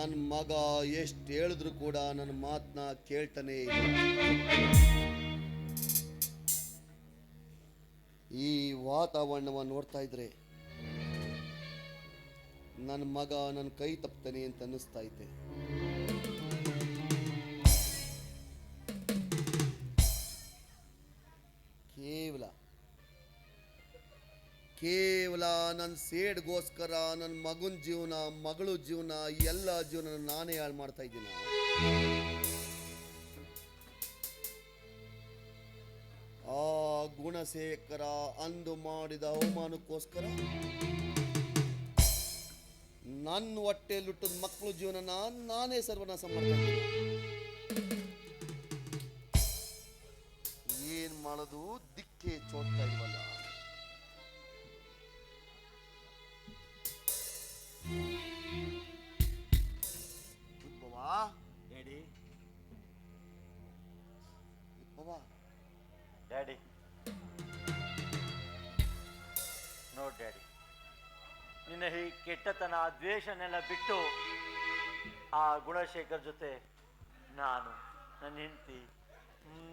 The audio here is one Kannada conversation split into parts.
ನನ್ನ ಮಗ ಎಷ್ಟು ಹೇಳಿದ್ರು ಕೂಡ ನನ್ನ ಮಾತನ್ನ ಕೇಳ್ತಾನೆ ಈ ವಾತಾವರಣವನ್ನು ನೋಡ್ತಾ ಇದ್ರೆ ನನ್ನ ಮಗ ನನ್ನ ಕೈ ತಪ್ತಾನೆ ಅಂತ ಅನ್ನಿಸ್ತಾ ಐತೆ. ಕೇವಲ ನನ್ನ ಸೇಡ್ಗೋಸ್ಕರ ನನ್ನ ಮಗನ ಜೀವನ, ಮಗಳು ಜೀವನ, ಎಲ್ಲ ಜೀವನ ನಾನೇ ಹಾಳು ಮಾಡ್ತಾ ಇದ್ದೀನಿ. ಆ ಗುಣಶೇಖರ ಅಂದು ಮಾಡಿದ ಅವಮಾನಕ್ಕೋಸ್ಕರ ನನ್ನ ಹೊಟ್ಟೆಯಲ್ಲಿಟ್ಟದ ಮಕ್ಕಳು ಜೀವನನ ನಾನೇ ಸರ್ವನಾಶ ಮಾಡ್ತಾ ಏನು ಮಾಡೋದು? ದಿಕ್ಕೆ ಚೋಡ್ತಾ ಇಲ್ವಲ್ಲ ಡ್ಯಾಡಿ. ನೋಡ್ ಡ್ಯಾಡಿ, ನಿನ್ನ ಈ ಕೆಟ್ಟತನ ದ್ವೇಷನೆಲ್ಲ ಬಿಟ್ಟು ಆ ಗುಣಶೇಖರ್ ಜೊತೆ ನಾನು ನನ್ನ ಹೆಂಡತಿ,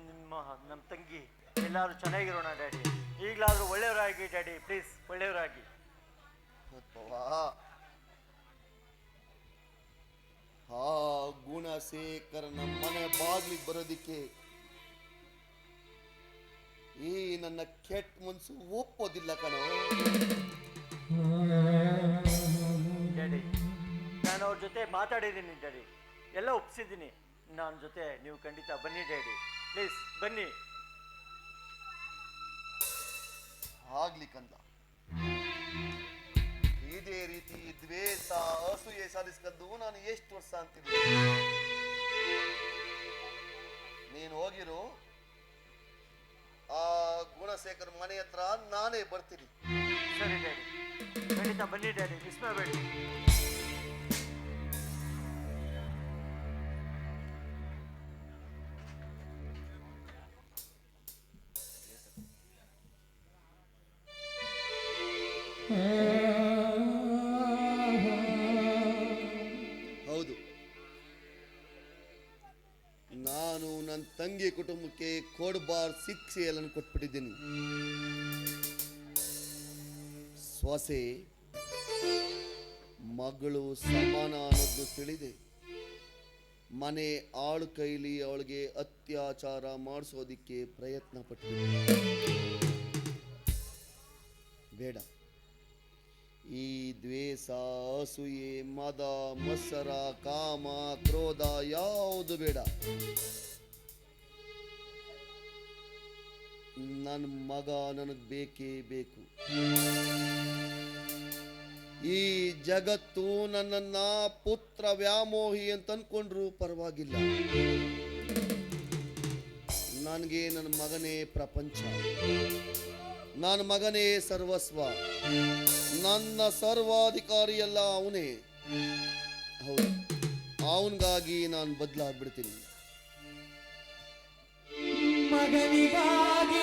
ನಿಮ್ಮ ನಮ್ಮ ತಂಗಿ, ಎಲ್ಲರೂ ಚೆನ್ನಾಗಿರೋಣ ಡ್ಯಾಡಿ. ಈಗಲಾದರೂ ಒಳ್ಳೆಯವರಾಗಿ ಡ್ಯಾಡಿ, ಪ್ಲೀಸ್ ಒಳ್ಳೆಯವರಾಗಿ. ಆ ಗುಣಶೇಖರ್ ನಮ್ಮ ಮನೆ ಬಾಗ್ಲಿಗೆ ಬರೋದಿಕ್ಕೆ ಈ ನನ್ನ ಕೆಟ್ಟ ಮನ್ಸು ಒಪ್ಪೋದಿಲ್ಲ ಕಣೋ. ಡ್ಯಾಡಿ ನಾನು ಅವ್ರ ಜೊತೆ ಮಾತಾಡಿದ್ದೀನಿ ಡ್ಯಾಡಿ. ಎಲ್ಲ ಒಪ್ಸಿದ್ದೀನಿ. ನನ್ನ ಜೊತೆ ನೀವು ಖಂಡಿತ ಬನ್ನಿ ಡ್ಯಾಡಿ. ಪ್ಲೀಸ್ ಬನ್ನಿ. ಆಗ್ಲಿ ಕಂದ. ಇದೇ ರೀತಿ ದ್ವೇಷ ಅಸೂಯೆ ಸಾಧಿಸ್ಕೊಂಡು ನಾನು ಎಷ್ಟು ವರ್ಷ ಅಂತೀನಿ ನೀನು ಹೋಗಿರು ಆ ಗುಣಶೇಖರ್ ಮನೆ ಹತ್ರ ನಾನೇ ಬರ್ತೀನಿ. ಸರಿ ಡ್ಯಾಡಿ. ಖಂಡಿತ ಬನ್ನಿ ಡ್ಯಾಡಿ. ಮಿಸ್ ಮಾಡಬೇಡಿ. ಕುಟುಂಬಕ್ಕೆ ಸಿಕ್ಸ್ ಶಿಕ್ಷೆಯನ್ನು ಕೊಟ್ಬಿಟ್ಟಿದ್ದೀನಿ. ಸೊಸೆ, ಮಗಳು ಸಮಾನ ಅನ್ನೋದು ತಿಳಿದೆ. ಮನೆ ಆಳು ಕೈಲಿ ಅವಳಿಗೆ ಅತ್ಯಾಚಾರ ಮಾಡಿಸೋದಿಕ್ಕೆ ಪ್ರಯತ್ನ ಪಟ್ಟು ಬೇಡ. ಈ ದ್ವೇಷ, ಅಸೂಯೆ, ಮದ, ಮತ್ಸರ, ಕಾಮ, ಕ್ರೋಧ ಯಾವುದು ಬೇಡ. ನನ್ನ ಮಗ ನನಗೆ ಬೇಕೇ ಬೇಕು. ಈ ಜಗತ್ತು ನನ್ನನ್ನ ಪುತ್ರ ವ್ಯಾಮೋಹಿ ಅಂತ ಅನ್ಕೊಂಡ್ರು ಪರವಾಗಿಲ್ಲ. ನನಗೆ ನನ್ನ ಮಗನೇ ಪ್ರಪಂಚ. ನನ್ನ ಮಗನೇ ಸರ್ವಸ್ವ. ನನ್ನ ಸರ್ವಾಧಿಕಾರಿ ಎಲ್ಲ ಅವನೇ. ಹೌದು, ಅವನಿಗಾಗಿ ನಾನು ಬದಲಾಗ್ಬಿಡ್ತೀನಿ. ಮಗನಿಗಾಗಿ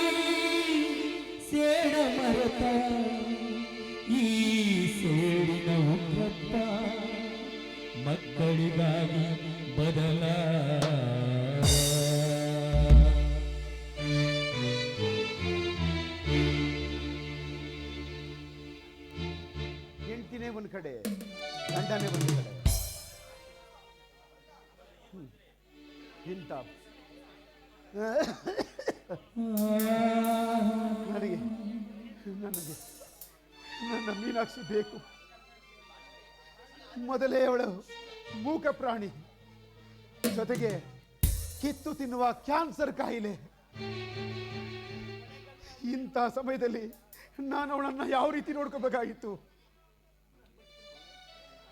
ಸೇಡ ಮರತ ಈ ಸೇಡಿನ ಉಗ್ರಪ್ಪ ಮಕ್ಕಳಿಗಾಗಿ ಬದಲ. ಹೆಂಡ್ತಿನೇ ಒಂದು ಕಡೆ ಗಂಡನೇ ಒಂದು ಕಡೆ. ಹ್ಮ್. ನನಗೆ ನನಗೆ, ನನ್ನ ಮೀನಾಕ್ಷಿ ಬೇಕು. ಮೊದಲೇ ಅವಳು ಮೂಕ ಪ್ರಾಣಿ. ಜೊತೆಗೆ ಕಿತ್ತು ತಿನ್ನುವ ಕ್ಯಾನ್ಸರ್ ಕಾಯಿಲೆ. ಇಂಥ ಸಮಯದಲ್ಲಿ ನಾನು ಅವಳನ್ನು ಯಾವ ರೀತಿ ನೋಡ್ಕೋಬೇಕಾಗಿತ್ತು?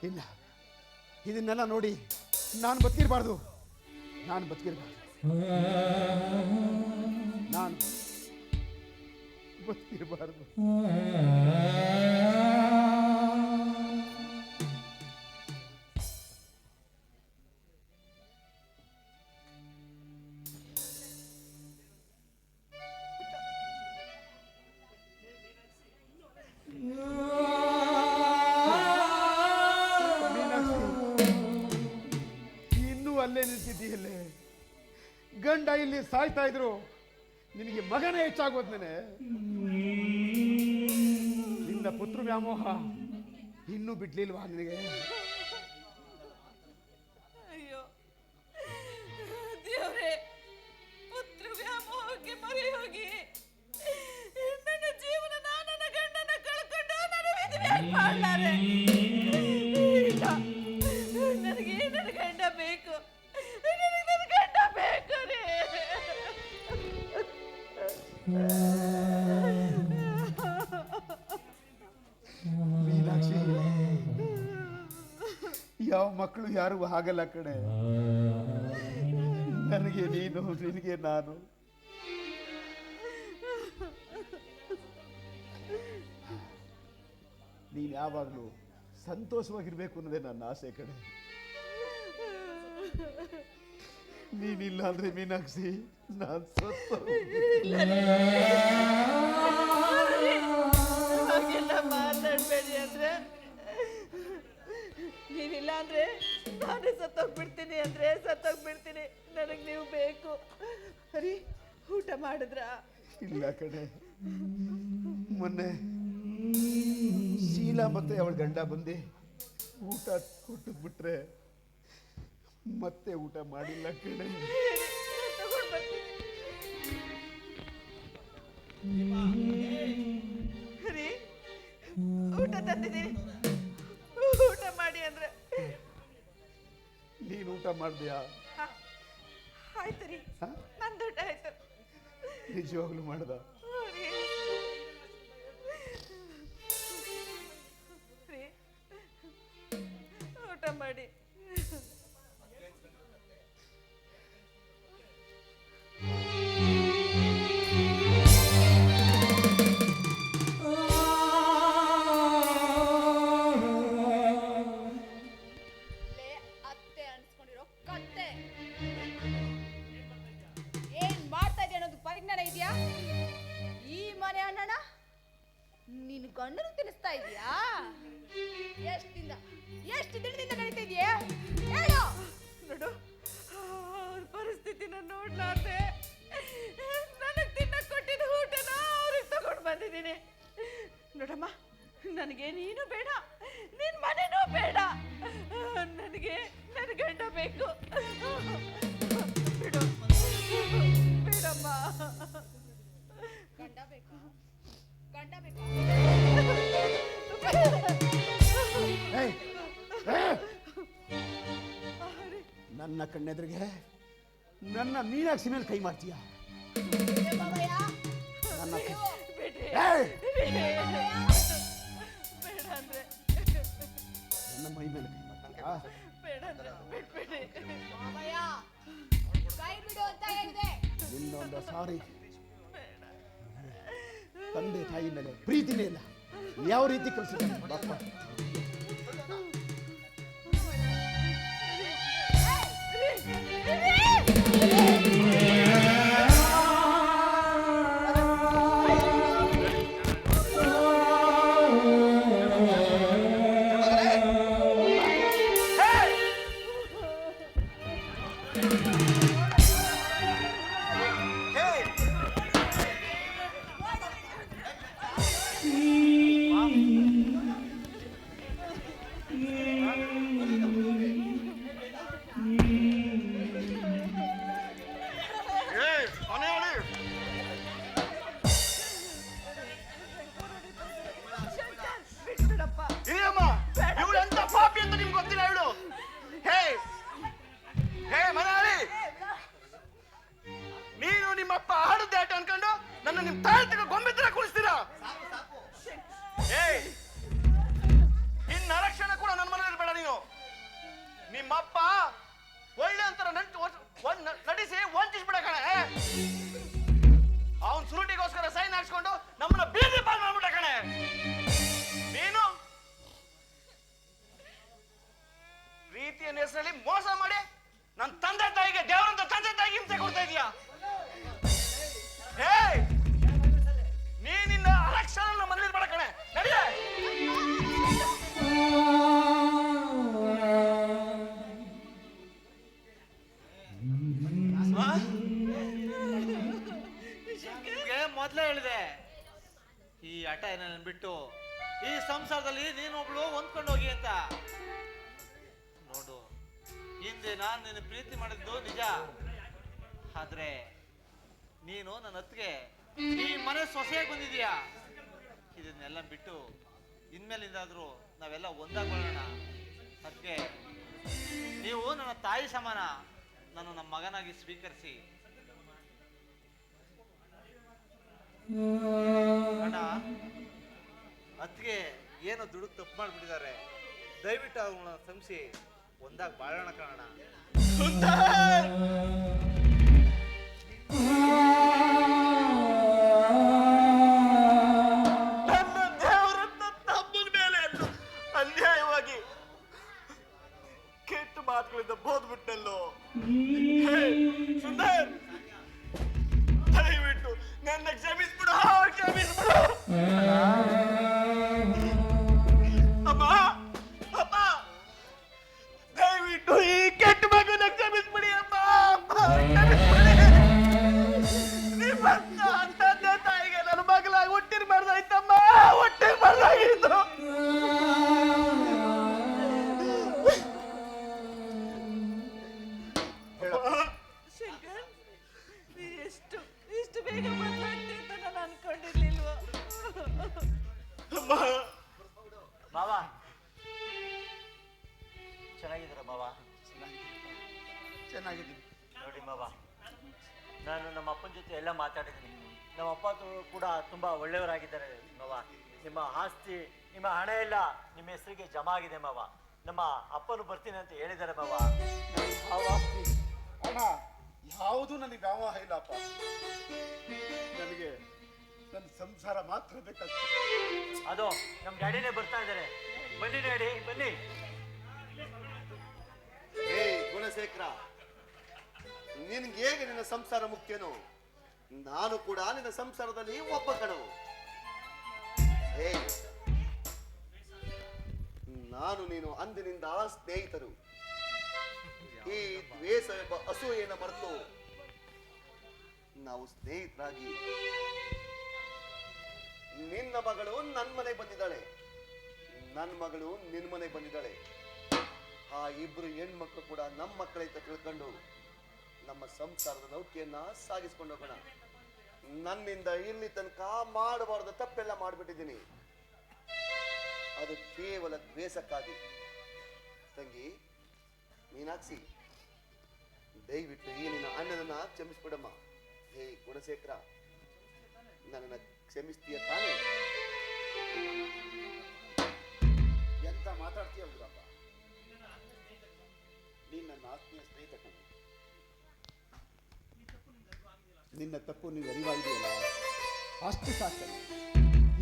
ಇಲ್ಲ, ಇದನ್ನೆಲ್ಲ ನೋಡಿ ನಾನು ಬದುಕಿರಬಾರ್ದು. ನಾನು ಬದುಕಿರಬಾರ್ದು. ನಾನು ಬದುಕಿರಬಾರ್ದು ಇನ್ನೂ ಅಲ್ಲೇ ನಿಂತಿದ್ದೀಯಲ್ಲೇ ಗಂಡ ಇಲ್ಲಿ ಸಾಯ್ತಾ ಇದ್ರು ನಿನಗೆ ಮಗನೇ ಹೆಚ್ಚಾಗೋದ್ನೇ ನಿನ್ನ ಪುತ್ರ ವ್ಯಾಮೋಹ ಇನ್ನೂ ಬಿಡ್ಲಿಲ್ವಾ ನಿನಗೆ? ಅಯ್ಯೋ ವ್ಯಾಮೋಹಕ್ಕೆ ಜೀವನ ಗಂಡನ ಕಳ್ಕೊಂಡು ನಾನು ಮಕ್ಕಳು ಆಗಲ್ಲ ಕಡೆ ನನಗೆ ನೀನು, ನಿನಗೆ ನಾನು. ನೀನು ಯಾವಾಗಲೂ ಸಂತೋಷವಾಗಿರ್ಬೇಕು ಅನ್ನೋದೇ ನನ್ನ ಆಸೆ ಕಡೆ ನೀನಿಲ್ಲ ಅಂದ್ರೆ ಮೀನಾಕ್ಷಿ, ನಾನು ಸತ್ತು ಹಾಗೆಲ್ಲ ಮಾತಾಡ್ಬೇಡಿ ಅಂದ್ರೆ ನೀನಿಲ್ಲ ಅಂದ್ರೆ ನಾನೇ ಸತ್ತೋಗ್ಬಿಡ್ತೀನಿ ಅಂದ್ರೆ ಸತ್ತೋಗ್ಬಿಡ್ತೀನಿ. ನನಗೆ ನೀವು ಬೇಕು. ಹರಿ ಊಟ ಮಾಡಿದ್ರಾ? ಇಲ್ಲ ಕಡೆ ಮೊನ್ನೆ ಶೀಲಾ ಮತ್ತೆ ಅವಳ ಗಂಡ ಬಂದು ಊಟ ಕೊಟ್ಟು ಬಿಟ್ರೆ ಮತ್ತೆ ಊಟ ಮಾಡಿಲ್ಲ ಕಡೆ ತಗೊಂಡ್ ಬರ್ತೀನಿ ಹರಿ ಊಟ ತಂದಿದ್ದೀನಿ. ನೀನು ಊಟ ಮಾಡಿದ್ಯಾ? ಹ, ಆಯ್ತು ರೀ. ಹ? ನಂದು ಊಟ ಆಯ್ತು. ನಿಜವಾಗ್ಲೂ ಮಾಡ್ದ? ರೀ. ರೀ, ಊಟ ಮಾಡಿ. ಗಂಡನು ತಿನ್ನಿಸ್ತಾ ಇದೀಯಾ ಎಷ್ಟಿಂದ ಎಷ್ಟು ದಿನದಿಂದ ನಡೀತಾ ಇದೆಯಾ? ನೋಡು, ಅವ್ರ ಪರಿಸ್ಥಿತಿನ ನೋಡ್ಲಾರ್ದೆ ನನಗೆ ತಿನ್ನಕ್ ಕೊಟ್ಟಿದ್ದ ಊಟನ ಅವ್ರಿಗೆ ತಗೊಂಡು ಬಂದಿದ್ದೀನಿ. ನೋಡಮ್ಮ, ನನಗೆ ನೀನು ಬೇಡ, ನಿನ್ ಮನೆನೂ ಬೇಡ. ಕಣ್ಣೆದುರಿಗೆ? ನನ್ನ ಮೀನಾಕ್ಷಿ ಮೇಲೆ ಕೈ ಮಾಡ್ತೀಯ? ನನ್ನ ಮೈ ಮೇಲೆ ಕೈ ಮಾಡ್ತೀಯಾ ಸಾರಿ. ತಂದೆ ತಾಯಿ ಮೇಲೆ ಪ್ರೀತಿನೇ ಇಲ್ಲ. ಯಾವ ರೀತಿ ಕಲಿಸಿದ್ದಾನೆ? ಹಾಕ್ಸ್ಕೊಂಡು ನಮ್ಮನ್ನ ಬೀದಿ ಪಾಲ್ ಮಾಡ್ಬಿಟ್ಟ ಕಣೆ. ನೀನು ಪ್ರೀತಿಯ ಹೆಸರಲ್ಲಿ ಮೋಸ ಮಾಡಿ ನನ್ನ ತಂದೆ ತಾಯಿಗೆ ದೇವರಂತ ತಂದೆ ತಾಯಿಗೆ ಹಿಂಸೆ ಕೊಡ್ತಾ ಇದೀಯಾ? ಮೊದ್ಲೇ ಹೇಳಿದೆ. ಈ ಹಠ ನನ್ನ ಬಿಟ್ಟು ಈ ಸಂಸಾರದಲ್ಲಿ ನೀನೊಬ್ಳು ಹೊಂದ್ಕೊಂಡು ಹೋಗಿ ಅಂತ. ನೋಡು, ಹಿಂದೆ ನಾನು ನಿನ್ನ ಪ್ರೀತಿ ಮಾಡಿದ್ದು ನಿಜ. ಆದ್ರೆ ನೀನು ನನ್ನ ಅತ್ತಿಗೆ ಈ ಮನೆ ಸೊಸೆಯಾಗಿ ಬಂದಿದೀಯಾ ಇದನ್ನೆಲ್ಲ ಬಿಟ್ಟು ಇನ್ಮೇಲಿಂದಾದ್ರೂ ನಾವೆಲ್ಲ ಒಂದಾಗೋಣ ಅದಕ್ಕೆ ನೀವು ನನ್ನ ತಾಯಿ ಸಮಾನ. ನಾನು ನಮ್ಮ ಮಗನಾಗಿ ಸ್ವೀಕರಿಸಿ. ಅಣ್ಣ ಅತ್ತಿಗೆ ಏನೋ ದುಡ್ಡು ತಪ್ಪು ಮಾಡಿಬಿಟ್ಟಿದ್ದಾರೆ ದಯವಿಟ್ಟು ಅವ್ಗಳನ್ನ ಕ್ಷಮಿಸಿ. ಒಂದಾಗ ಬಾಳೋಣ ಕಾಣೋಣ ನನ್ನ ದೇವರನ್ನ ತಮ್ಮನ ಮೇಲೆ ಅನ್ಯಾಯವಾಗಿ ಕೆಟ್ಟ ಮಾತುಗಳಿಂದ ಬೋದ್ಬಿಟ್ಟಲ್ಲೋ. ಸುಂದರ್. ನನ್ನ ಕ್ಷಮಿಸ್ಬಿಡು ಕ್ಷಮಿಸ್ಬಿಡು. ಎಲ್ಲ ಮಾತಾಡಿದ್ದೀನಿ. ನಮ್ಮ ಅಪ್ಪ ಕೂಡ ತುಂಬ ಒಳ್ಳೆಯವರಾಗಿದ್ದಾರೆ ಮಾವ. ನಿಮ್ಮ ಆಸ್ತಿ ನಿಮ್ಮ ಹಣ ಎಲ್ಲ ನಿಮ್ಮ ಹೆಸರಿಗೆ ಜಮಾ ಆಗಿದೆ ಮಾವ. ನಮ್ಮ ಅಪ್ಪನು ಬರ್ತೀನಿ ಅಂತ ಹೇಳಿದ್ದಾರೆ ಮಾವ. ಯಾವ ಆಸ್ತಿ? ಹಣ ಯಾವುದು ನನಗೆ ಇಲ್ಲ ಇಲ್ಲಪ್ಪ. ನನಗೆ ನನ್ನ ಸಂಸಾರ ಮಾತ್ರ ಬೇಕಾಗ್ತದೆ. ಅದು ನಮ್ಮ ಡ್ಯಾಡಿನೇ ಬರ್ತಾ ಇದ್ದಾರೆ. ಬನ್ನಿ ಡ್ಯಾಡಿ ಬನ್ನಿ. ಏ ಗುಣಶೇಖರ ನಿನ್ಗೆ ಹೇಗೆ ನಿನ್ನ ಸಂಸಾರ ಮುಖ್ಯನೋ ನಾನು ಕೂಡ ನಿನ್ನ ಸಂಸಾರದಲ್ಲಿ ಒಬ್ಬ ಕಣವು. ನಾನು ನೀನು ಅಂದಿನಿಂದ ಸ್ನೇಹಿತರು. ಈ ದ್ವೇಷ ಎಂಬ ಅಸೂಯೆಯನ್ನು ಮರೆತು ನಾವು ಸ್ನೇಹಿತರಾಗಿ. ನಿನ್ನ ಮಗಳು ನನ್ನ ಮನೆಗೆ ಬಂದಿದ್ದಾಳೆ. ನನ್ನ ಮಗಳು ನಿನ್ನ ಮನೆಗೆ ಬಂದಿದ್ದಾಳೆ. ಆ ಇಬ್ರು ಹೆಣ್ಮಕ್ಳು ಕೂಡ ನಮ್ಮ ಮಕ್ಕಳೈತ ತಿಳ್ಕೊಂಡು ನಮ್ಮ ಸಂಸಾರದ ನೌಕೆಯನ್ನ ಸಾಗಿಸ್ಕೊಂಡು ಹೋಗೋಣ. ನನ್ನಿಂದ ಇಲ್ಲಿ ತನಕ ಮಾಡಬಾರ್ದು ತಪ್ಪೆಲ್ಲ ಮಾಡಿಬಿಟ್ಟಿದ್ದೀನಿ. ಅದು ಕೇವಲ ದ್ವೇಷಕ್ಕಾಗಿ. ತಂಗಿ, ಮೀನಾಕ್ಷಿ, ದಯವಿಟ್ಟು ಈ ನಿನ್ನ ಅಣ್ಣನನ್ನ ಕ್ಷಮಿಸ್ಬಿಡಮ್ಮ. ಹೇ ಗುಣಶೇಖರ, ನನ್ನನ್ನು ಕ್ಷಮಿಸ್ತೀಯ ತಾನೇ? ಎಂತ ಮಾತಾಡ್ತೀಯ ಹುಡುಗಪ್ಪ? ನೀನ್ ನನ್ನ ಆತ್ಮೀಯ ಸ್ನೇಹಿತ ನಿನ್ನ ತಪ್ಪು ನೀವು ಅರಿವಾಗಿದೆಯಲ್ಲ ಅಷ್ಟು ಸಾಕಲ್ಲ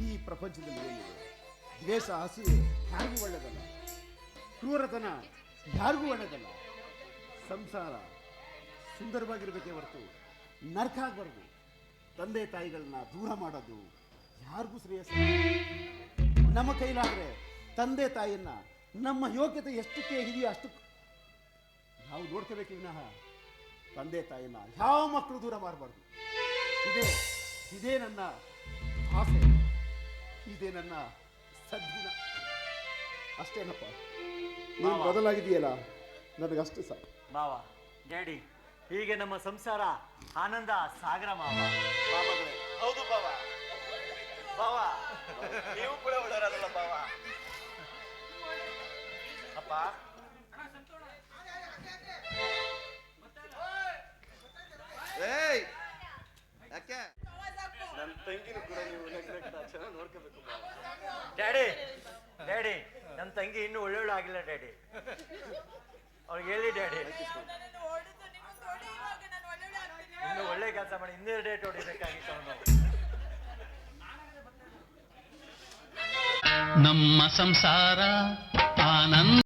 ಈ ಪ್ರಪಂಚದಲ್ಲಿ ಏನಿದೆ ದ್ವೇಷ ಹಸಿವೆ ಯಾರಿಗೂ ಒಳ್ಳೆಯದಲ್ಲ ಕ್ರೂರತನ ಯಾರಿಗೂ ಒಳ್ಳೆಯದಲ್ಲ ಸಂಸಾರ ಸುಂದರವಾಗಿರಬೇಕೇ ಹೊರತು ನರ್ಕ ಆಗಬಾರ್ದು. ತಂದೆ ತಾಯಿಗಳನ್ನ ದೂರ ಮಾಡೋದು ಯಾರಿಗೂ ಶ್ರೇಯಸ್ಸ ನಮ್ಮ ಕೈಲಾದ್ರೆ ತಂದೆ ತಾಯಿಯನ್ನ ನಮ್ಮ ಯೋಗ್ಯತೆ ಎಷ್ಟಕ್ಕೆ ಇದೆಯೋ ಅಷ್ಟು ನಾವು ನೋಡ್ಕೋಬೇಕು ವಿನಃ. ತಂದೆ ತಾಯಿನ ಯಾವ ಮಕ್ಕಳು ದೂರ ಮಾಡಬಾರ್ದು. ಇದೇ ಇದೇ ನನ್ನ ಆಸೆ. ಇದೇ ನನ್ನ ಸದ್ಗುಣ. ಅಷ್ಟೇನಪ್ಪ. ನೀನು ಬದಲಾಗಿದೆಯಲ್ಲ ನನಗಷ್ಟು ಸಾಕು. ಮಾವ ಡ್ಯಾಡಿ ಹೀಗೆ ನಮ್ಮ ಸಂಸಾರ ಆನಂದ ಸಾಗರ ಮಾವ. ಮಾಮಗಳೇ ಹೌದು ಬಾವ ಬಾವ ನೀವು ಕೂಡ ಒಳ್ಳೆಯವರಲ್ಲ ಬಾವ ಅಪ್ಪ ಆಗಿಲ್ಲ ಡ್ಯಾಡಿ ಅವ್ರಿಗೆ ಹೇಳಿ ಡ್ಯಾಡಿ ಇನ್ನು ಒಳ್ಳೆ ಕೆಲಸ ಮಾಡಿ ಇನ್ನೆರಡು ಡೇಟ್ ಹೊಡಿಬೇಕಾಗಿತ್ತು ಅವನು. ನಮ್ಮ ಸಂಸಾರ ಆನಂದ